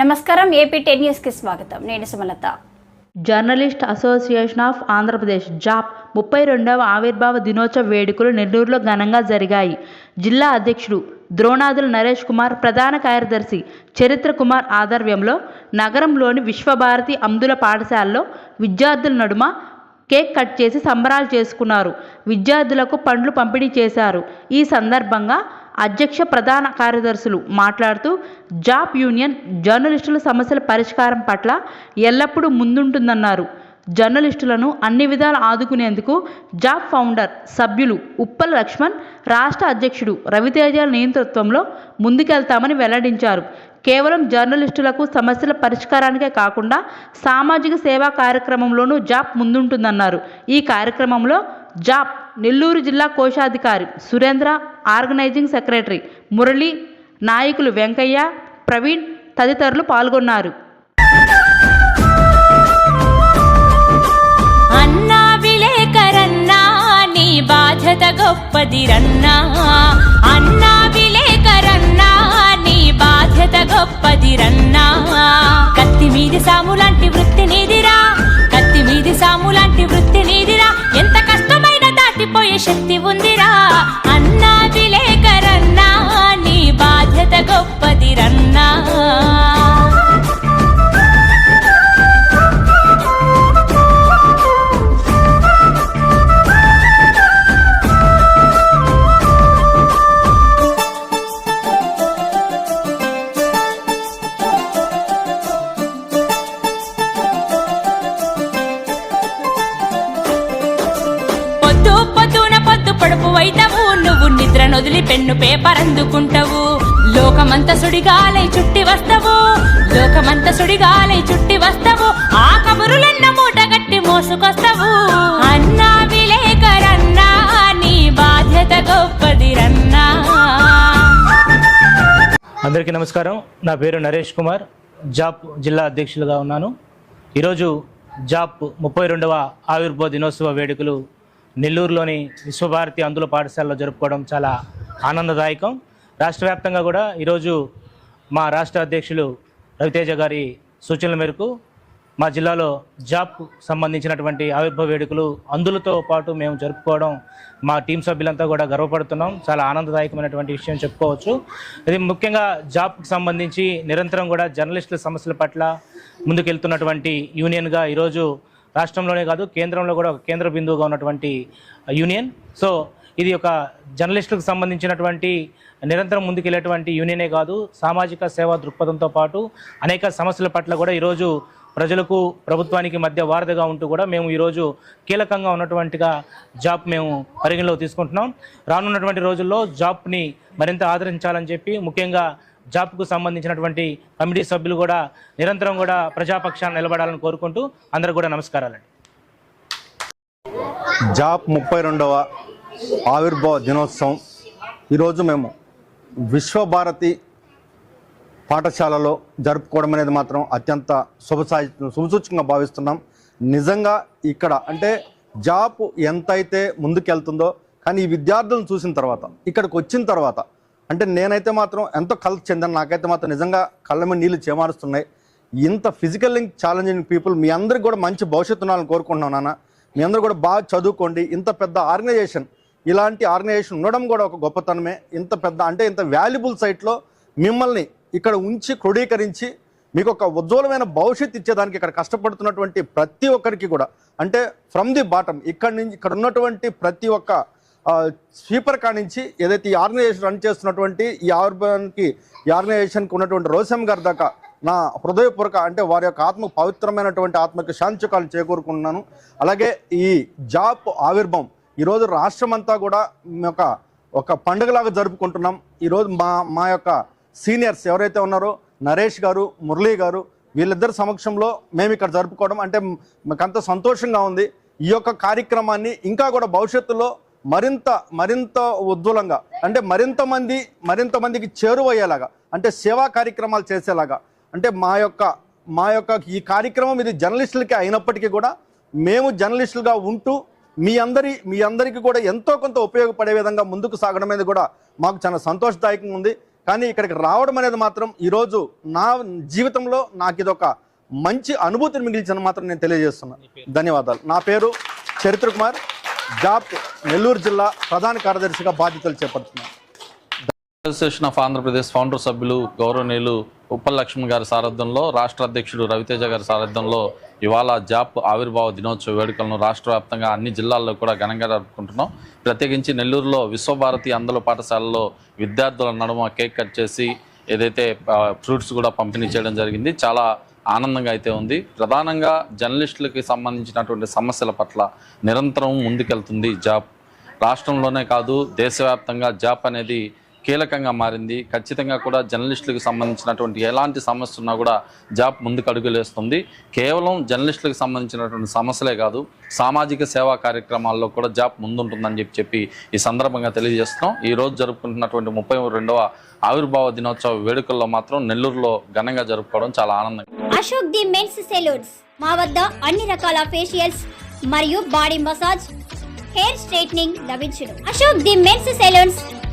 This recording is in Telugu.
నమస్కారం ఏపీ టెన్ న్యూస్కి స్వాగతం. నేను Sumalatha. Journalist association of Andhra Pradesh జాప్ ముప్పై రెండవ ఆవిర్భావ దినోత్సవ వేడుకలు నెల్లూరులో ఘనంగా జరిగాయి. జిల్లా అధ్యక్షుడు ద్రోణాదుల నరేష్ కుమార్ ప్రధాన కార్యదర్శి చరిత్ర కుమార్ ఆధ్వర్యంలో నగరంలోని విశ్వభారతి అమ్దుల పాఠశాలలో విద్యార్థుల నడుమ కేక్ కట్ చేసి సంబరాలు చేసుకున్నారు. విద్యార్థులకు పండ్లు పంపిణీ చేశారు. ఈ సందర్భంగా అధ్యక్ష ప్రధాన కార్యదర్శులు మాట్లాడుతూ జాబ్ యూనియన్ జర్నలిస్టుల సమస్యల పరిష్కారం పట్ల ఎల్లప్పుడూ ముందుంటుందన్నారు. జర్నలిస్టులను అన్ని విధాలు ఆదుకునేందుకు జాబ్ ఫౌండర్ సభ్యులు ఉప్పల లక్ష్మణ్ రాష్ట్ర అధ్యక్షుడు రవితేజ నేతృత్వంలో ముందుకెళ్తామని వెల్లడించారు. కేవలం జర్నలిస్టులకు సమస్యల పరిష్కారానికే కాకుండా సామాజిక సేవా కార్యక్రమంలోనూ జాప్ ముందుంటుందన్నారు. ఈ కార్యక్రమంలో జాబ్ నెల్లూరు జిల్లా కోశాధికారి సురేంద్ర ఆర్గనైజింగ్ సెక్రటరీ మురళి నాయకులు వెంకయ్య ప్రవీణ్ తదితరులు పాల్గొన్నారు. అన్నా విలేకరన్నా నీ బాధ్యత గొప్పదిరన్నా. బాధ్యత గొప్పదిరన్నా కత్తి మీద సాము లాంటి వృత్తి నీది. పొద్దు పడుపు నువ్వు నిద్ర నొదిలి పెన్ను పేపర్ అందుకుంటావు. లోకమంత సుడిగాలై చుట్టి వస్తావు. లోకమంత సుడిగాలై చుట్టి వస్తావు. ఆ కబురులన్న మూట గట్టి మోసుకొస్తావు. అన్నా విలేకరన్నా నీ బాధ్యత గొప్పదిరన్నా. అందరికీ నమస్కారం. నా పేరు నరేష్ కుమార్. జాప్ జిల్లా అధ్యక్షులుగా ఉన్నాను. ఈరోజు జాప్ ముప్పై రెండవ ఆవిర్భావ దినోత్సవ వేడుకలు నెల్లూరులోని విశ్వభారతి అందుల పాఠశాలలో జరుపుకోవడం చాలా ఆనందదాయకం. రాష్ట్ర వ్యాప్తంగా కూడా ఈరోజు మా రాష్ట్ర అధ్యక్షులు రవితేజ గారి సూచనల మేరకు మా జిల్లాలో జాబ్కు సంబంధించినటువంటి ఆవిర్భావ వేడుకలు అందులతో పాటు మేము జరుపుకోవడం మా టీం సభ్యులంతా కూడా గర్వపడుతున్నాం. చాలా ఆనందదాయకమైనటువంటి విషయం చెప్పుకోవచ్చు. ఇది ముఖ్యంగా జాబ్కి సంబంధించి నిరంతరం కూడా జర్నలిస్టుల సమస్యల పట్ల ముందుకెళ్తున్నటువంటి యూనియన్గా ఈరోజు రాష్ట్రంలోనే కాదు కేంద్రంలో కూడా ఒక కేంద్ర బిందువుగా ఉన్నటువంటి యూనియన్. సో ఇది ఒక జర్నలిస్టులకు సంబంధించినటువంటి నిరంతరం ముందుకెళ్ళేటువంటి యూనియనే కాదు సామాజిక సేవా దృక్పథంతో పాటు అనేక సమస్యల పట్ల కూడా ఈరోజు ప్రజలకు ప్రభుత్వానికి మధ్య వారధిగా ఉంటూ కూడా మేము ఈరోజు కీలకంగా ఉన్నటువంటిగా జాబ్ మేము పరిగణలోకి తీసుకుంటున్నాం. రానున్నటువంటి రోజుల్లో జాబ్ని మరింత ఆదరించాలని చెప్పి ముఖ్యంగా జాబ్కు సంబంధించినటువంటి కమిటీ సభ్యులు కూడా నిరంతరం కూడా ప్రజాపక్షాన్ని నిలబడాలని కోరుకుంటూ అందరూ కూడా నమస్కారాలండి. జాబ్ ముప్పై రెండవ ఆవిర్భావ దినోత్సవం. ఈరోజు మేము విశ్వభారతి పాఠశాలలో జరుపుకోవడం అనేది మాత్రం అత్యంత శుభసాయి శుభసూచకంగా భావిస్తున్నాం. నిజంగా ఇక్కడ అంటే జాబ్ ఎంతైతే ముందుకెళ్తుందో కానీ ఈ విద్యార్థులను చూసిన తర్వాత ఇక్కడికి వచ్చిన తర్వాత అంటే నేనైతే మాత్రం ఎంతో కల్ చెందాను. నాకైతే మాత్రం నిజంగా కళ్ళ మీద నీళ్ళు చేమారుస్తున్నాయి. ఇంత ఫిజికల్ ఛాలెంజింగ్ పీపుల్ మీ అందరికి కూడా మంచి భవిష్యత్తు ఉండాలని కోరుకుంటున్నాను నాన్న. మీ అందరూ కూడా బాగా చదువుకోండి. ఇంత పెద్ద ఆర్గనైజేషన్ ఇలాంటి ఆర్గనైజేషన్ ఉండడం కూడా ఒక గొప్పతనమే. ఇంత పెద్ద అంటే ఇంత వాల్యుబుల్ సైట్లో మిమ్మల్ని ఇక్కడ ఉంచి క్రోడీకరించి మీకు ఒక ఉజ్వలమైన భవిష్యత్తు ఇచ్చేదానికి ఇక్కడ కష్టపడుతున్నటువంటి ప్రతి ఒక్కరికి కూడా అంటే ఫ్రమ్ ది బాటమ్ ఇక్కడ నుంచి ఇక్కడ ఉన్నటువంటి ప్రతి ఒక్క స్వీపర్ కానించి ఏదైతే ఈ ఆర్గనైజేషన్ రన్ చేస్తున్నటువంటి ఈ ఆర్బన్కి ఈ ఆర్గనైజేషన్కి ఉన్నటువంటి రోసం గారి దాకా నా హృదయపూర్వక అంటే వారి యొక్క ఆత్మ పవిత్రమైనటువంటి ఆత్మకి శాంతికాలు చేకూరుకున్నాను అలాగే ఈ జాబ్ ఆవిర్భావం ఈరోజు రాష్ట్రం అంతా కూడా ఒక ఒక పండుగలాగా జరుపుకుంటున్నాం. ఈరోజు మా మా యొక్క సీనియర్స్ ఎవరైతే ఉన్నారో నరేష్ గారు మురళీ గారు వీళ్ళిద్దరి సమక్షంలో మేము ఇక్కడ జరుపుకోవడం అంటే మాకంత సంతోషంగా ఉంది. ఈ యొక్క కార్యక్రమాన్ని ఇంకా కూడా భవిష్యత్తులో మరింత మరింత ఉజ్వలంగా అంటే మరింత మంది మరింత మందికి చేరువయ్యేలాగా అంటే సేవా కార్యక్రమాలు చేసేలాగా అంటే మా యొక్క మా యొక్క ఈ కార్యక్రమం ఇది జర్నలిస్టులకి అయినప్పటికీ కూడా మేము జర్నలిస్టులుగా ఉంటూ మీ అందరి మీ అందరికీ కూడా ఎంతో కొంత ఉపయోగపడే విధంగా ముందుకు సాగడం అనేది కూడా మాకు చాలా సంతోషదాయకంగా ఉంది. కానీ ఇక్కడికి రావడం అనేది మాత్రం ఈరోజు నా జీవితంలో నాకు ఇదొక మంచి అనుభూతిని మిగిల్చిన మాత్రం నేను తెలియజేస్తున్నాను. ధన్యవాదాలు. నా పేరు చరిత్ర కుమార్ జాబ్ నెల్లూరు జిల్లా ప్రధాన కార్యదర్శిగా బాధ్యతలు చేపడుతున్నారు అసోసియేషన్ ఆఫ్ ఆంధ్రప్రదేశ్ ఫౌండర్ సభ్యులు గౌరవనీయులు ఉప్పల్ గారి సారథ్యంలో రాష్ట్ర అధ్యక్షుడు రవితేజ గారి సారథ్యంలో ఇవాళ జాప్ ఆవిర్భావ దినోత్సవ వేడుకలను రాష్ట్ర వ్యాప్తంగా అన్ని జిల్లాల్లో కూడా ఘనంగా జరుపుకుంటున్నాం. ప్రత్యేకించి నెల్లూరులో విశ్వభారతి అందల పాఠశాలలో విద్యార్థుల నడుమ కేక్ కట్ చేసి ఏదైతే ఫ్రూట్స్ కూడా పంపిణీ చేయడం జరిగింది. చాలా ఆనందంగా అయితే ఉంది. ప్రధానంగా జర్నలిస్టులకి సంబంధించినటువంటి సమస్యల పట్ల నిరంతరం ముందుకెళ్తుంది జాబ్ రాష్ట్రంలోనే కాదు దేశవ్యాప్తంగా జాప్ అనేది కీలకంగా మారింది. ఖచ్చితంగా కూడా జర్నలిస్టులకు సంబంధించినటువంటి ఎలాంటి సమస్య ఉన్నా కూడా జాబ్ ముందుకు అడుగులేస్తుంది. కేవలం జర్నలిస్టులకు సంబంధించినటువంటి సమస్యలే కాదు సామాజిక సేవా కార్యక్రమాల్లో కూడా జాబ్ ముందుంటుందని చెప్పి చెప్పి ఈ సందర్భంగా తెలియజేస్తున్నాం. ఈరోజు జరుపుకుంటున్నటువంటి ముప్పై రెండవ ఆవిర్భావ దినోత్సవ వేడుకల్లో మాత్రం నెల్లూరులో ఘనంగా జరుపుకోవడం చాలా ఆనందంగా అశోక్ ది మెన్స్ సెలూన్స్ మా వద్ద అన్ని రకాల ఫేషియల్స్ మరియు బాడీ మసాజ్ హెయిర్ స్ట్రైట్నింగ్ లభించును. Ashok the men's salons